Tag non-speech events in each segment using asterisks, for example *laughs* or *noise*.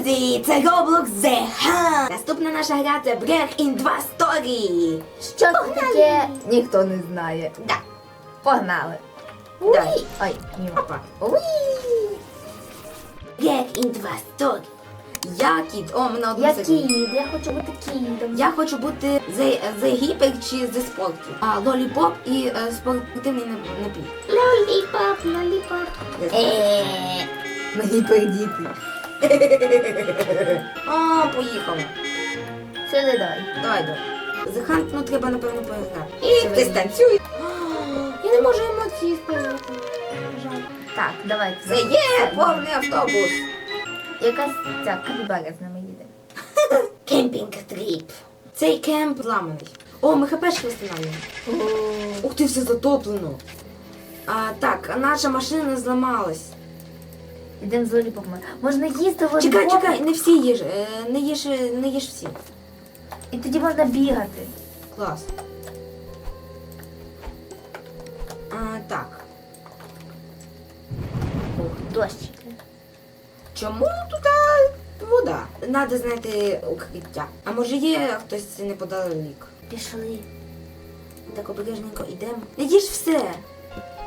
Друзі, це Roblox The Hunt. Наступна наша гра це Break in 2 Story. Що це таке? Ніхто не знає. Да. Погнали. Дай. Ой, ні. Опа. Уй. Break in 2 Story. Я кіт. О, мене одна Я кіт, я хочу бути кітом. Я хочу бути The, The Гіпер чи The Спорті. А, Лоліпоп і е, спортивний нап- напій. Лоліпоп, лоліпоп. Е, Мені *laughs* передіти. О, поїхали. Сюди давай. Давай, давай. The Hunt, ну треба, напевно, поіграти. І ти станцюй. *gasps* Я не можу емоції сказати. Так, давай. Це є повний автобус. Якась ця капібара з нами їде. *laughs* Кемпінг тріп. Цей кемп зламаний. О, ми хпшки встановлюємо. Ух ти, все затоплено. А, так, а наша машина зламалась. Ідемо з лоліпопами. Можна їсти лоліпоп. Чекай, чекай, не всі їж, е, не їж, е, не їж всі. І тоді можна бігати. Клас. А, так. Ух, дощ. Чому тут вода? Надо знайти укриття. А може є хтось неподалік? Пішли. Так обережненько йдемо. Не їж все.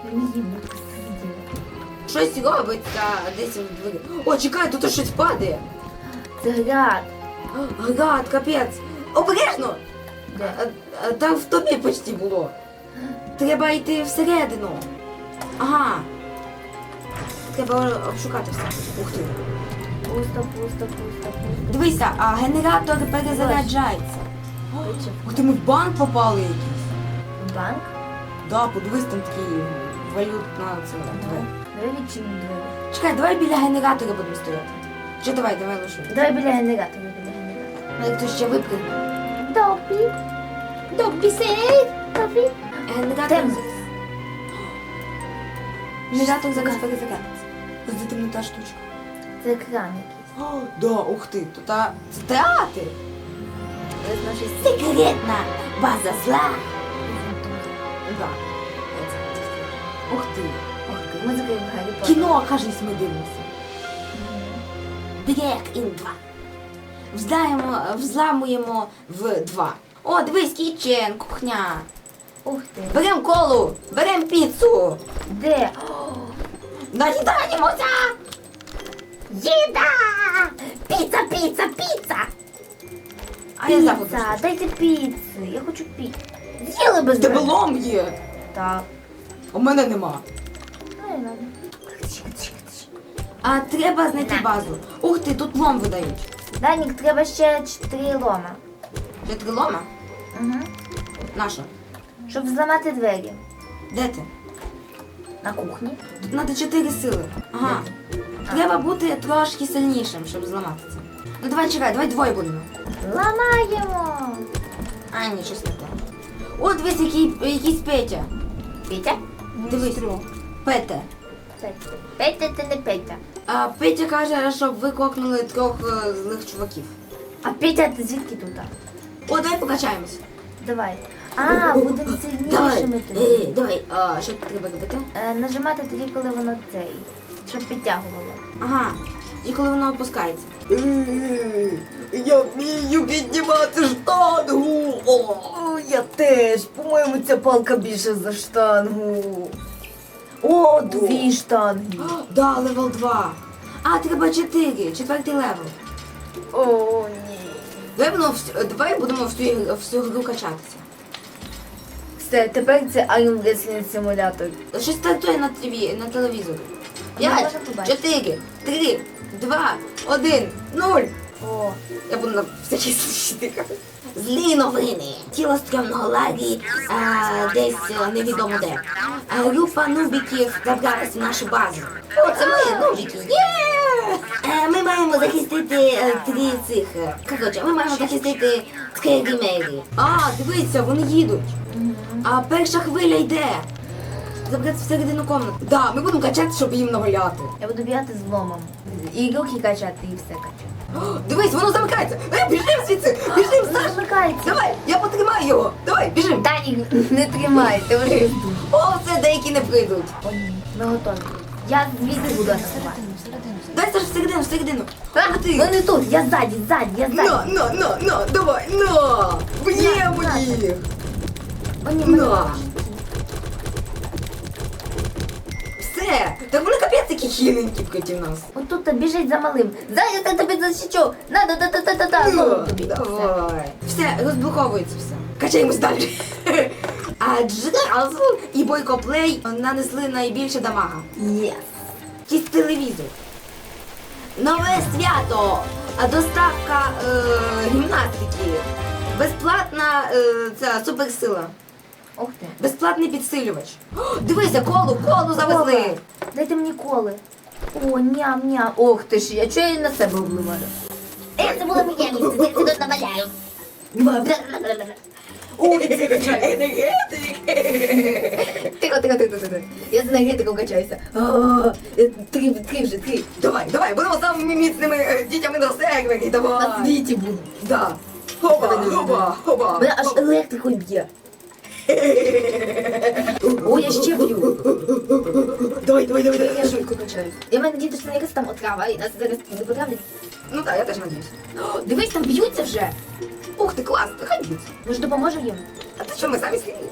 Мені їм не посиділи. Щось робиться десь в. О, чекай, тут щось падає. Це град. Гад, капець. Обережно! Де? А, Там в тобі почти було. Треба йти всередину. Ага. Треба обшукати все. Ух ти. Пусто, пусто, пусто, пусто. Дивися, а генератор перезаряджається. Ух ти, ми в банк попали якийсь. Банк? Да, подивись, там такий валютна це. Відчинимо двері. Чекай, давай біля генератора будемо стояти. Чи давай, давай лише. Давай біля генератора, біля генератора. Ну, як хтось ще випрыгне. Добі. Добі сей. Добі. Генератор Темно. Генератор зараз перезарядиться. Ось де темнота штучка. Це екран якийсь. О, да, ух ти, тут а, це театр. Це значить Секретна база зла. Да. Ух ти. Ох, музика і в Гаррі Поттері. Кіно, кажись, ми дивимося. Break in 2. Взламуємо, взламуємо в 2. О, дивись, кічен, кухня. Ух ти. Берем колу, берем піцу. Де? Наїдаємося. Їда! Піца, піца, піца! А я забуду. Піца, дайте піци. Я хочу піцу. З'їли без Тебе мене. лом є. Так. У мене нема. А треба знайти На. базу. Ух ти, тут лом видають. Данік, треба ще чотири лома. Вже три лома? Угу. Наша. Щоб зламати двері. Де ти? На кухні. Тут треба чотири сили. Ага. Треба бути трошки сильнішим, щоб зламати це. Ну давай чекай, давай двоє будемо. Ламаємо! А, ні, щось не те. О, дивись, який, якийсь Петя. Петя? Дивись. Петя. Петя. Петя, це не Петя. А, Петя каже, щоб ви кокнули трьох е, злих чуваків. А Петя, ти звідки тут? О, давай покачаємось. Давай. А, будемо Давай, сильнішими е, тоді. давай, а, що треба робити? Е, нажимати тоді, коли воно цей. Щоб підтягувало. Ага, і коли воно опускається. Я вмію піднімати штангу. О, я теж. По-моєму, ця палка більше за штангу. О, дві штанги. *gasps* Да, левел 2. А, треба 4, четвертий левел. О, ні. Давай, воно вс- давай будемо всю, всю гру качатися. Все, тепер це Iron Wrestling симулятор. Щось стартує на, телеві, на телевізорі. А ми 5, можемо побачити? 4, 3, 2, 1, 0. О, Я буду на всякий случай тикати. Злі новини. Тіло стрьомного лагі а, десь а, невідомо де. А, група нубіків забралась в нашу базу. О, це ми, нубіки. Є! Е, Ми маємо захистити е, три цих. е, Коротше, ми маємо захистити Скері Мері. А, дивіться, вони їдуть. А перша хвиля йде. Забратися всередину комнати. Да, ми будемо качати, щоб їм наваляти. я буду бігати з ломом. І руки качати, і все качати. О, Дивись, воно замикається. Е, біжим звідси, біжим, Саш. замикається. Давай, я потримаю його. Давай, біжим. Данік, не тримай, ти вже О, це деякі не прийдуть. О, ні, ми готові. Я звідси буду атакувати. Дай Саш всередину, всередину. А, ти. вони тут, я ззаді, ззаді, я ззаді. На, на, на, на, давай, на! Б'ємо їх! Вони мене На. бачать. Все! Так вони капець такі хиленькі проти нас. Отут та біжить за малим. Ззаді я тебе защечу. Надо, та та та та та Ну, тобі. Все. Давай. Все, розблоковується все. Качаємось далі. *laughs* А Джаз і Бойко Плей нанесли найбільше дамага. Єс. Якийсь телевізор. Нове свято. А Доставка е, гімнастики. Безплатна е, ця суперсила. Ух ти. Безплатний підсилювач. О, дивися, колу, колу завезли. Дайте мені коли. О, ням-ням. Ох ти ж, я чого я на себе обливаю? Е, це було моє місце, це тут наваляю. Ой, це качаю. Енергетик. Тихо, тихо, тихо, тихо. Я з енергетиком качаюся. Е, Три, три вже, три. Давай, давай, будемо самими міцними е, дітями на сервері. Давай. На світі буду. Да. Давай, хоба, хоба. Мене аж електрикою б'є. О, я ще б'ю. Давай, давай, давай, Я швидко качаюсь. Я мене діти, що якась там отрава, і нас зараз не потравлять. Ну так, я теж надіюсь. О, Дивись, там б'ються вже. Ух ти, клас, хай б'ються. Може, допоможе їм? А ти що, ми самі сильні?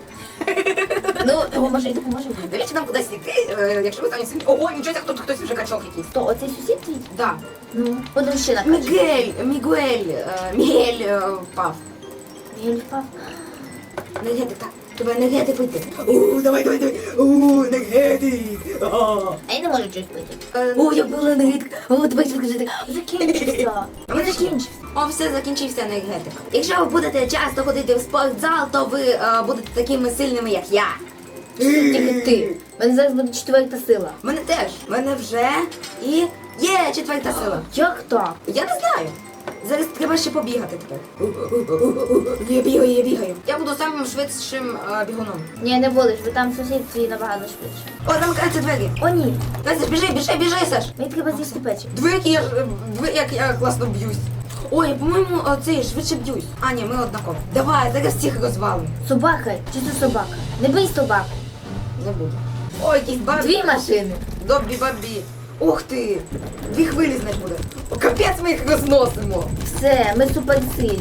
Ну, того може і допоможе їм. До речі, нам кудись йти, е, якщо ми самі сильні. Ого, нічого, себе, хто хтось вже качок якийсь. То, оцей сусід твій? Да. Ну, подивись ще накачує. Мігель, Мігуель, е, Мігель е, впав. Він впав. Енергетик, так. Тебе енергетик вийти. У, давай, давай, давай. У, енергетик. А. А я не можу щось пити. Е, О, я була енергетик. О, тебе скажи, закінчився. *laughs* Він закінчився. О, все, закінчився енергетик. Якщо ви будете часто ходити в спортзал, то ви е, будете такими сильними, як я. Тільки ти. У мене зараз буде четверта сила. Мене теж. Мене вже і є четверта сила. Як так? Я не знаю. Зараз треба ще побігати тепер. Я бігаю, я бігаю. Я буду самим швидшим е, бігуном. Ні, не будеш, бо там сусід твій набагато швидше. О, замикаються двері. О, ні. Саш, біжи, біжи, біжи, Саш. Мені треба з'їсти печі. Двері, я, ж, е, двері, як я класно б'юсь. Ой, по-моєму, е, цей швидше б'юсь. А, ні, ми однаково. Давай, зараз всіх розвалимо. Собака чи це собака? Не бий собаку. Не буду. Ой, якісь бабі. Дві машини. Добі бабі. Ух ти! Дві хвилі, знаєш, буде. О, капець ми їх розносимо. Все, ми суперсильні.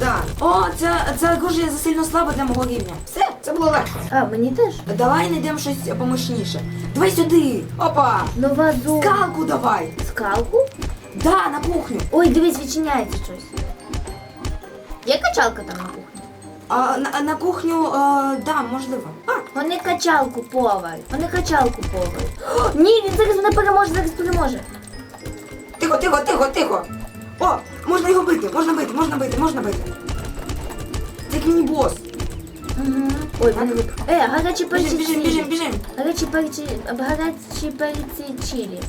Да. О, це, це оружие засильно слабо для мого рівня. Все, це було легко. А, мені теж. Давай знайдемо щось помощніше. Давай сюди. Опа! Нова зона. Скалку давай. Скалку? Да, на кухню. Ой, дивись, відчиняється щось. Є качалка там на кухні? А, на, на кухню, а, да, можливо. А, Вони качалку повар. Вони качалку повар. О, *gasps* ні, він зараз мене переможе, зараз переможе. тихо, тихо, тихо, тихо. О, можна його бити, можна бити, можна бити, можна бити. Це як міні-бос. Угу. Ой, він вип. Е, гарячі перці Біжим, біжим, чилі. біжим, біжим. Гарячі перці, гарячі перці чилі.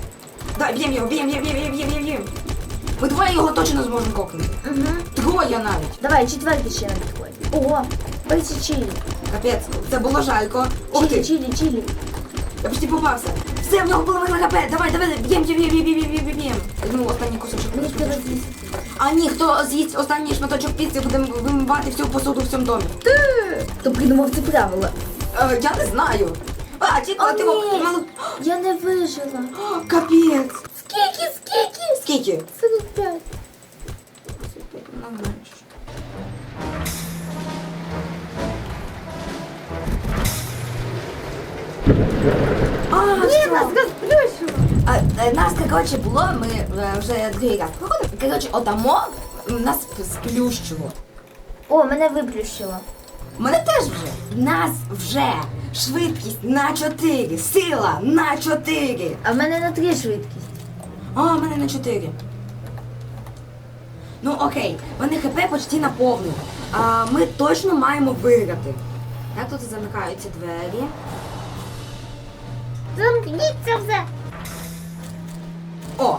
Да, б'єм його, б'єм, б'єм, б'єм, б'єм, б'єм, б'єм. Ми двоє його точно зможемо кокнути. Угу. Троє навіть. Давай, четвертий ще на підході. Ого, перці чилі. Капець, це було жалько. Ух Чилі, ти, чилі, чилі. я почти попався. Все, в нього половина хп. Давай, давай, б'єм, б'єм, б'єм, б'єм, б'єм, б'єм. Ну, останній кусочок. Мені треба з'їсти. А ні, хто з'їсть останній шматочок піци, буде вимивати всю посуду в цьому домі. Хто придумав ці правила? Е, я не знаю. А, О, ти ні. мало... Я не вижила. О, Капець. Скільки, скільки? Скільки? 45. А, все. розплющило. А, е, нас, коротше, було, ми е, вже другий раз проходимо. Коротше, отамо нас сплющило. О, мене виплющило. Мене теж вже. Нас вже швидкість на 4, сила на 4. А в мене на 3 швидкість. А, в мене на 4. Ну окей, в мене хп почти наповнено. А ми точно маємо виграти. Як тут замикаються двері? Замкніться все. О!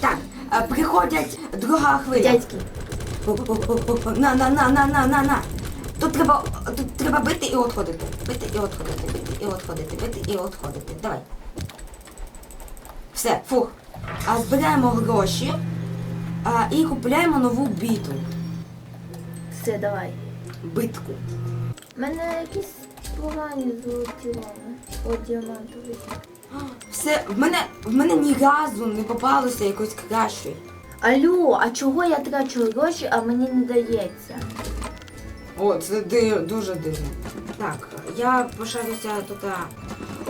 Так, е, приходять друга хвиля. Дядьки. На, на, на, на, на, на, на. Тут треба, тут треба бити і отходити. Бити і отходити, бити і отходити, бити і отходити. Давай. Все, фух. А збираємо гроші а, і купуємо нову біту. Все, давай. Битку. У мене якісь погані золоті. О, діамантовий. Все, в мене, в мене ні разу не попалося якось кращої. Алло, а чого я трачу гроші, а мені не дається? О, це ди- дуже дивно. Так, я пошарюся тут. а,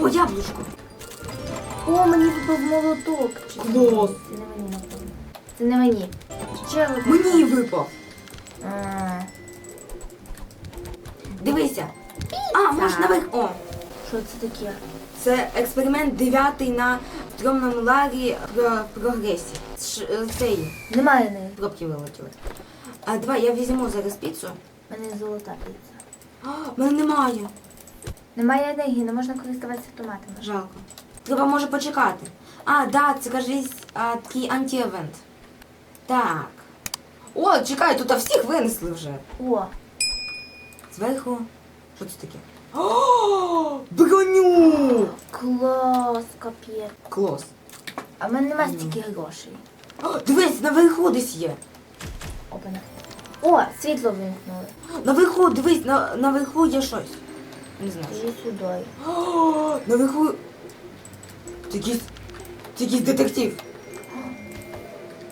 О, яблучко. О, мені випав молоток. Чи це Клас. мені? Це не мені, напевно. Це не мені. Ще випав. Мені випав. А, Дивися. А, можна наверх. О, Що це таке? це експеримент дев'ятий на стрьомному лагі про прогресі. Ш- е, Цей Немає неї. пробки вилетіли. А давай я візьму зараз піцу. У мене золота піца. А, в мене немає. Немає енергії, не можна користуватися автоматами. Жалко. Треба може почекати. А, да, це кажись а, такий антиевент. Так. О, чекай, тут всіх винесли вже. О, Зверху. Що це таке? О, броню! клас, капець. Клас. А в мене немає стільки грошей. О, дивись, наверху десь є. Опана. О, світло вимкнули. Наверху, дивись, на, наверху є щось. Не знаю. Іди сюди. О, наверху. Це якийсь. Якийсь детектив.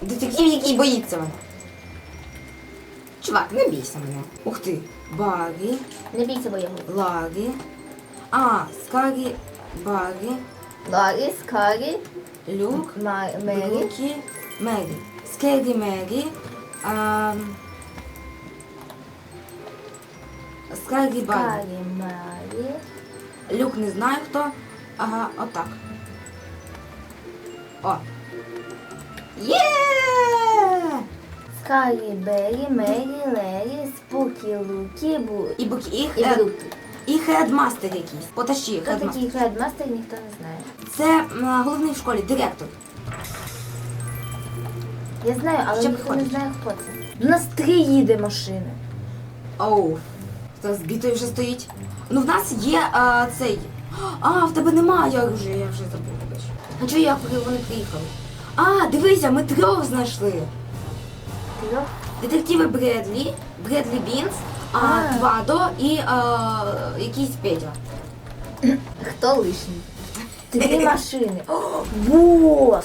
Детектив, який боїться мене. Чувак, не бійся мене. Ух ти. Баги, Не бійся, бо лаги. А, скаги, баги, Ларі, Скарі, люк, Ма- Мері. Бруки, Мері. Скері Мері. А, скаги баги. Скарі, Марі. Люк не знаю хто. Ага, отак. О. Є! Скарі, Бері, Мері, Лері, Спукі, Лукі, Бу... І бук і, і хед, і хедмастер якийсь. Потащи, Хто хедмастер. такий хедмастер, ніхто не знає. Це м, головний в школі, директор. Я знаю, але Ще ніхто не знає, хто це. У нас три їде машини. Оу. Хто з бітою вже стоїть? Ну в нас є а, цей. А, в тебе немає оружия, я вже забула. А чого як вони приїхали? А, дивися, ми трьох знайшли. Трьох? Детективи Бредлі, Бредлі Бінс, а, А. Твадо і а, якийсь Петя. Хто лишній? Три *laughs* машини. О, бос!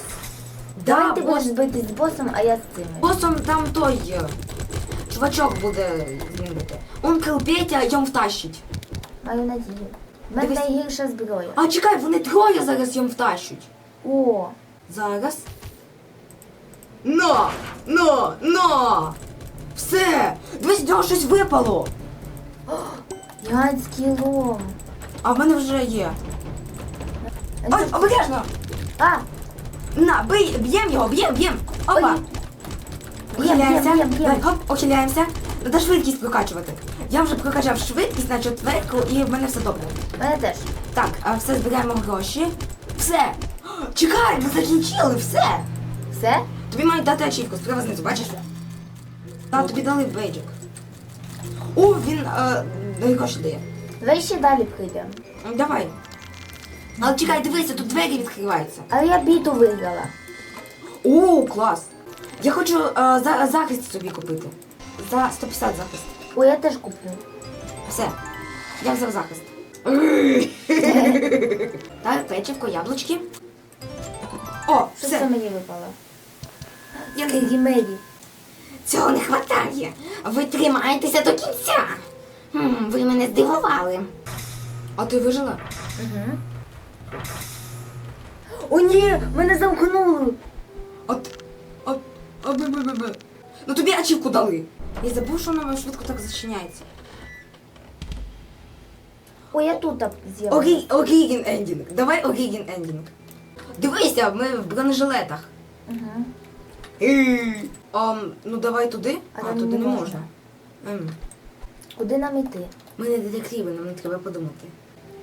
Да, Давай ти бос. будеш битись з босом, а я з цими. Босом там той е, чувачок буде з ним бити. Онкл Петя йому втащить. Маю надію. У мене Дивись. найгірша зброя. А чекай, вони троє зараз йому втащуть. О, Зараз. Но! Но! Но! Все! Дивись, з нього щось випало! гігантський лом. А в мене вже є. Ой, обережно! А, На, бий, б'єм його, б'єм, б'єм! Опа! Ой. Б'єм, Ухиляємося. б'єм. Хоп, ухиляємося. Треба швидкість прокачувати. Я вже прокачав швидкість на четверку і в мене все добре. мене теж. Так, а все збираємо гроші. Все! Чекай, ми закінчили, все! Все? Тобі мають дати ачівку, справа знизу, бачиш? Так, тобі дали бейджик. О, він е, гроші дає. Давай ще далі прийдемо. Давай. Але чекай, дивися, тут двері відкриваються. Але я біту виграла. О, клас! Я хочу е, за, захист собі купити. За 150 захист. О, я теж куплю. Все. Я взяв захист. *laughs* так, печивко, яблучки. О, Що це мені випало? Я... Кегімері. Цього не хватає. Ви тримаєтеся до кінця. Хм, ви мене здивували. А ти вижила? Угу. О, ні, мене замкнули. От. От. от, бе, бе, бе, бе. Ну тобі ачівку дали. Я забув, що воно швидко так зачиняється. О, я тут з'явилася. Орі... Орігін ендінг. Давай орігін ендінг. Дивися, ми в бронежилетах. Угу. Ам, ну давай туди. А там туди не можна. Ем, Куди нам іти? Ми не детективи, нам не треба подумати.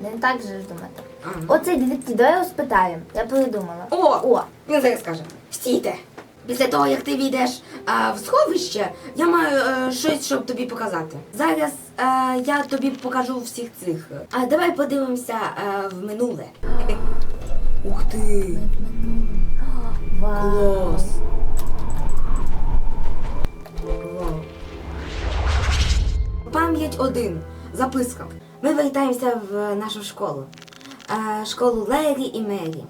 Не так же ж думати. А, ну. Оцей детектив, давай його спитаємо. Я придумала. О! О, Він зараз скаже: стійте. Після того, як ти війдеш а, в сховище, я маю е, щось, щоб тобі показати. Зараз е, я тобі покажу всіх цих. А давай подивимося е, в минуле. Ух ти! вау. Пам'ять один. Записка. Ми вертаємося в нашу школу. е, школу Лері і Мері.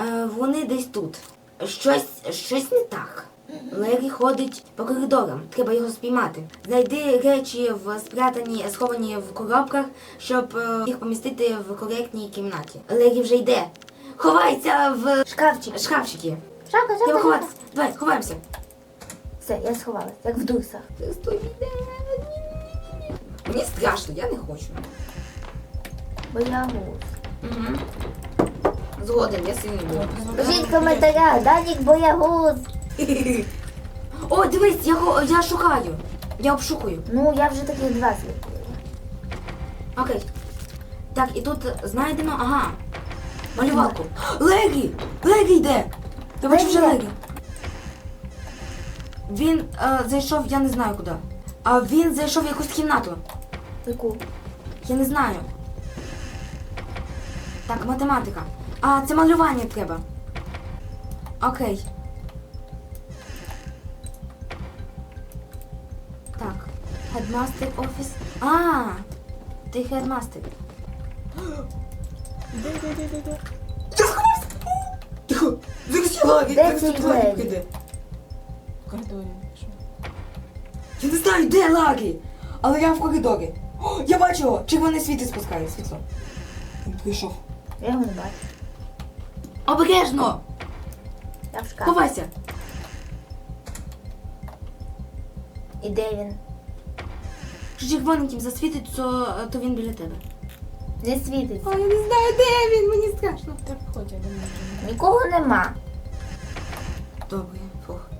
Е, вони десь тут. Щось, щось не так. Лері ходить по коридорам, треба його спіймати. Знайди речі в спрятані, сховані в коробках, щоб е, їх помістити в коректній кімнаті. Лері вже йде. Ховається в Шкафчик. шкафчики. Шапка, Треба шапка, ховатися. шапка. Давай, ховаємося. Все, я сховалась, як в дурсах. Мені страшно, я не хочу. Бо я гусь. Угу. Згоден, я сильний буду. Пишіть в коментарях, Данік боягуз. О, дивись, я, го- я шукаю. Я обшукую. Ну, я вже таких два зліпила. Окей. Так, і тут знайдено, ага. Малювалку. Легі! Легі йде! Ти бачиш вже Легі? Легі? Він е, зайшов, я не знаю куди. А він зайшов в якусь кімнату. Яку? Я не знаю. Так, математика. А, це малювання треба. Окей. Headmaster офіс. А! Ти headmaster. Я сховався! Тихо! Зараз я лаги! Де зараз цей тут лаги Легі? В коридорі. Що? Я не знаю, де лаги! Але я в коридорі. О, я бачу його! Червоне світло спускає, світло. Він прийшов. Я його не бачу. Обережно! Я в. Ховайся! І де він? Що червоненьким засвітить, то, то він біля тебе. Не світиться. я не знаю, де він, мені страшно. Так ходять, я думаю. Нікого нема. Добре, фух.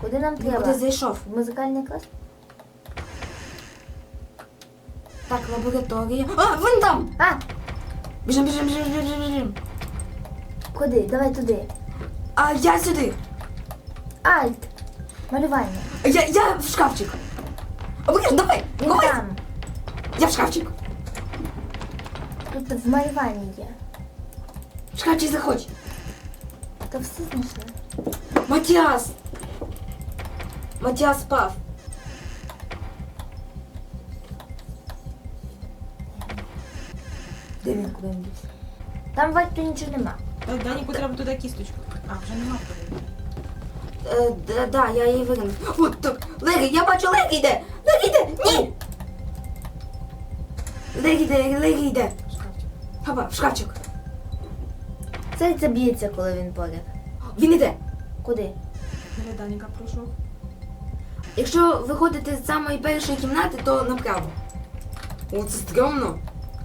Куди нам Він треба? куди зайшов? В музикальний клас? Так, лабораторія. А, він там! А, Біжим, біжим, біжим, біжим, біжим. куди? Давай туди. А я сюди. Альт. Малювання. Я, я в шкафчик. Обережно, давай, Він ховайся. там. Я в шкафчик. Тут в малюванні є. В шкафчик заходь. То всі знайшли. Матіас. Матіас спав. Де він куди він дівся? Там бачу нічого нема. Та Даніку треба туди кісточку. А, вже нема туди. Е, да, да, я її вигнав. От так. Легі, я бачу, Легі йде. Легі йде. Ні. Легі йде, Легі йде. Шкафчик. Хапа, в шкафчик. Це це б'ється, коли він поряд. Він іде. Куди? Даніка пройшов. Якщо виходите з самої першої кімнати, то направо. О, це стрьомно.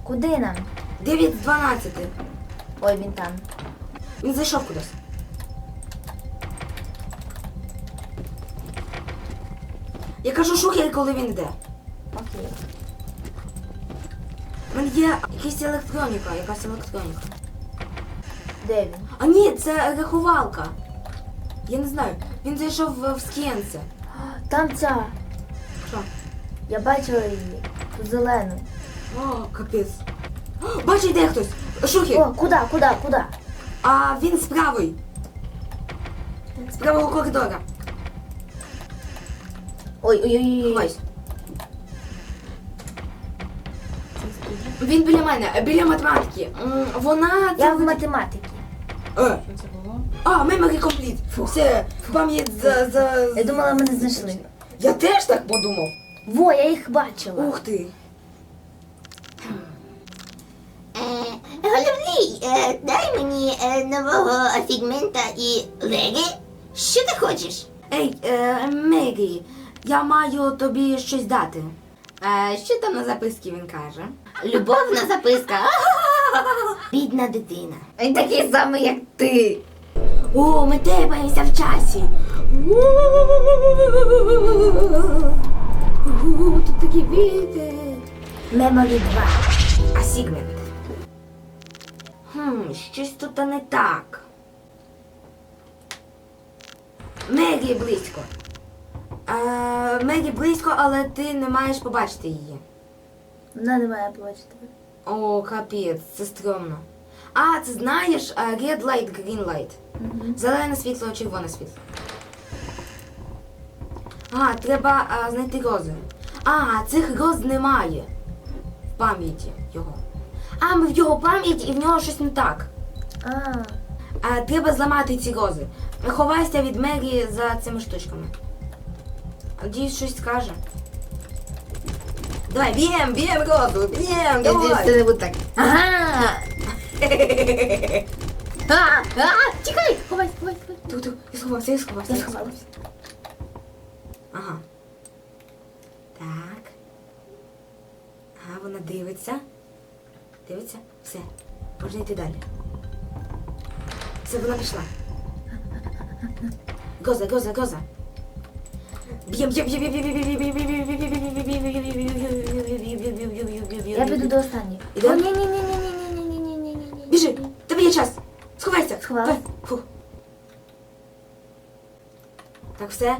Куди нам? 9 з 12. Ой, він там. Він зайшов кудись. Я кажу шухер, коли він йде. Окей. У мене є якась електроніка, якась електроніка. Де він? А ні, це рахувалка. Я не знаю. Він зайшов в, в скінце. Там ця. Що? Я бачила її. Ту зелену. О, капець. О, Бачу, йде хтось. Шухер. О, куди, куди, куди? А він з правої. З правого коридора. Ой, ой, ой, ой. Ховайся. Він біля мене, біля математики. М, Вона. Я це- в математиці. Е, Що це було? А, memory complete. Все, пам'ять за, за... Я думала, мене знайшли. Я теж так подумав. Во, я їх бачила. Ух ти. Е, Головний, е, дай мені е, нового фігмента і легі. Що ти хочеш? Ей, е, Мегі, я маю тобі щось дати. Е, що там на записці він каже? Любовна записка. *laughs* Бідна дитина. Він такий самий, як ти. О, ми тепаємося в часі. Тут такі вітер. Меморі 2. А Сігмент? Хм, щось тут не так. Мегі близько. Е, Мегі близько, але ти не маєш побачити її. Вона не має побачити. О, капець, це стрьомно. А, це знаєш, red light, green light. Зелене світло, червоне світло. А, треба а, знайти рози. А, цих роз немає. в пам'яті його. А, ми в його пам'яті і в нього щось не так. А, А, треба зламати ці рози. Ховайся від Мері за цими штучками. Надіюсь, щось скаже. Давай, б'єм, б'єм розу, б'єм, давай. не буде так. Ага! *laughs* А, а, чекай! Ховайся, ховайся, ховайся. Тут, тут, я сховався, я сховався. Я сховалась. Ага. Так. Ага, вона дивиться. Дивиться. Все. Можна йти далі. Все, вона пішла. Гоза, гоза, гоза. Б'єм, б'єм, б'єм, б'єм, б'єм, б'єм, б'єм, б'єм, б'єм, Я піду до останньої. Іде? О, ні, ні, ні, ні, ні, ні, ні, ні, ні, ні, ні. Біжи, тобі є час. Сховайся. Сховалась. Давай. Фу. Так, все.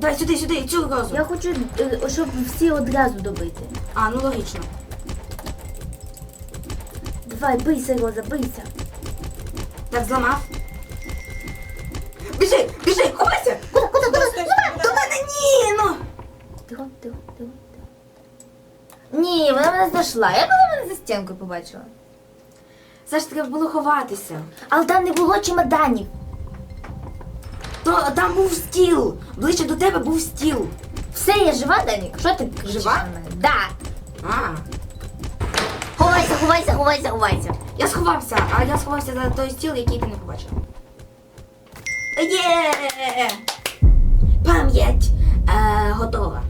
Давай сюди, сюди, цю розу. Я хочу, е, щоб всі одразу добити. А, ну логічно. Давай, бийся, Роза, бийся. Так, зламав. Біжи, біжи, ховайся! Куди, куди, куди? До мене ні, ну! Тихо, тихо, тихо, тихо. Ні, вона мене знайшла. Я коли мене за стінкою побачила. Саш, треба було ховатися. Але там не було чемоданів. То там був стіл. Ближче до тебе був стіл. Все, я жива, Данік? Що ти кричиш Жива? на мене? Да. А, Ховайся, ховайся, ховайся, ховайся. я сховався, а я сховався за той стіл, який ти не побачив. Є! Пам'ять е, готова.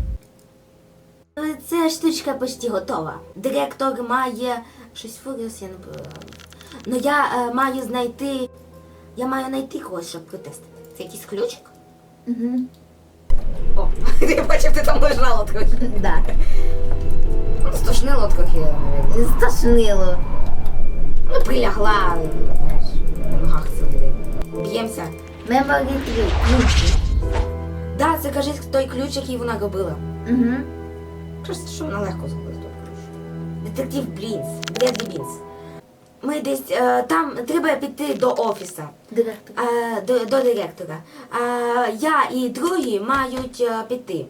Ця штучка почти готова. Директор має щось фуріус, я не. Ну я е, маю знайти. Я маю знайти когось, щоб протестити. Це якийсь ключик? Угу. О, *laughs* я бачив, ти там лежала трохи. Да. Ну, стошнило трохи. Стошнило. Ну, прилягла, знаєш, на ногах сидить. Б'ємося. Меморі 3. Ключі. Да, це кажись той ключ, який вона робила. Угу. Кажуть, що вона легко зробила той ключ. Детектив Блінс, Бредлі Бінс. Ми десь е, там треба піти до офісу, Директор. е, до, до директора. Е, я і другі мають е, піти.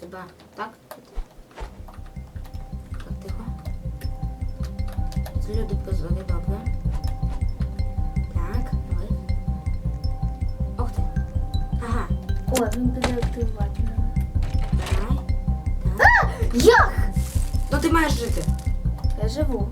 Треба, так? Так, тихо. Люди позорі, добре. Так, давай. Ох ти. Ага, О, він буде активувати. Як? Ну ти маєш жити. Я живу.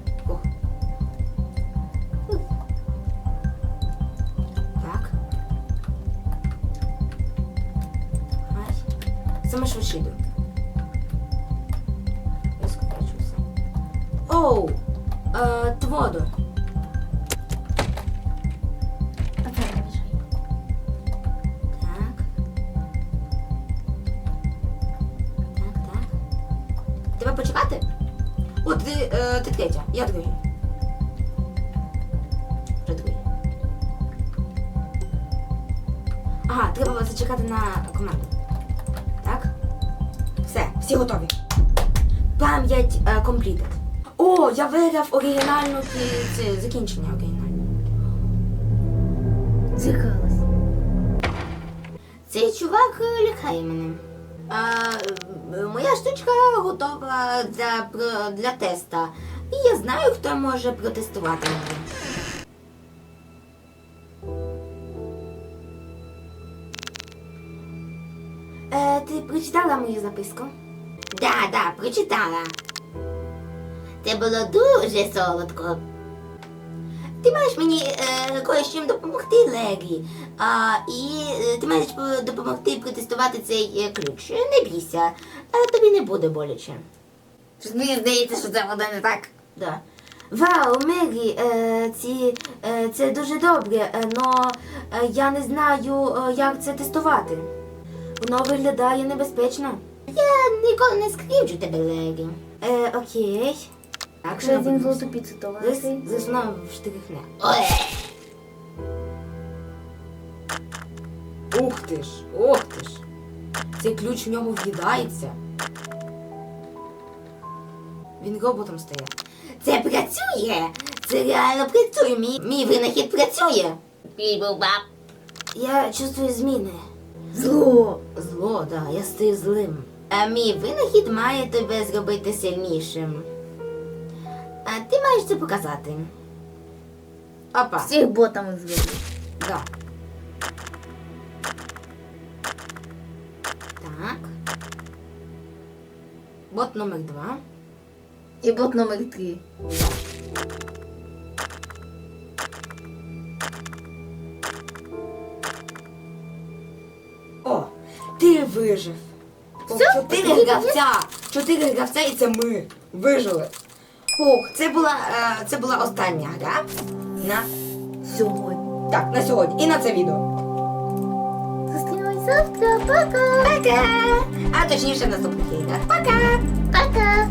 Всі готові. Пам'ять completed. О, я виграв оригінальну це, закінчення оригінальне. Зіркалась. Цей чувак е, лякає мене. А, е, моя штучка готова для, для теста. І я знаю, хто може протестувати мене. Е, ти прочитала мою записку? Да, да, прочитала. Це було дуже солодко. Ти маєш мені е, кое чим допомогти, Легі. А, і е, ти маєш допомогти протестувати цей е, ключ. Не бійся, а тобі не буде боляче. Мені здається, що це вода не так. Да. Вау, Мегі, е, ці, е, це дуже добре, але е, я не знаю, е, як це тестувати. Воно виглядає небезпечно. Я ніколи не скривджу тебе, Легі. Е, окей. Так, Якщо один золоту піцу, то лисий. заснув штрихне. Ух ти ж, ох ти ж. Цей ключ в нього в'їдається. Він роботом стає. Це працює! Це реально працює. Мій, мій винахід працює. Я чувствую зміни. Зло. Зло, да, я стаю злим. А мій винахід має тебе зробити сильнішим. Е, Ти маєш це показати. Опа. Всіх ботами звели. Да. Так. Бот номер два. І бот номер три. О, ти вижив. Чотири гравця. Чотири гравця і це ми вижили. Ох, це була, е, це була остання гра. На, Сьогодні. так, на сьогодні. І на це відео. Зустрінемось завтра. Пока. Пока! А точніше в наступних іграх. Пока! Пока.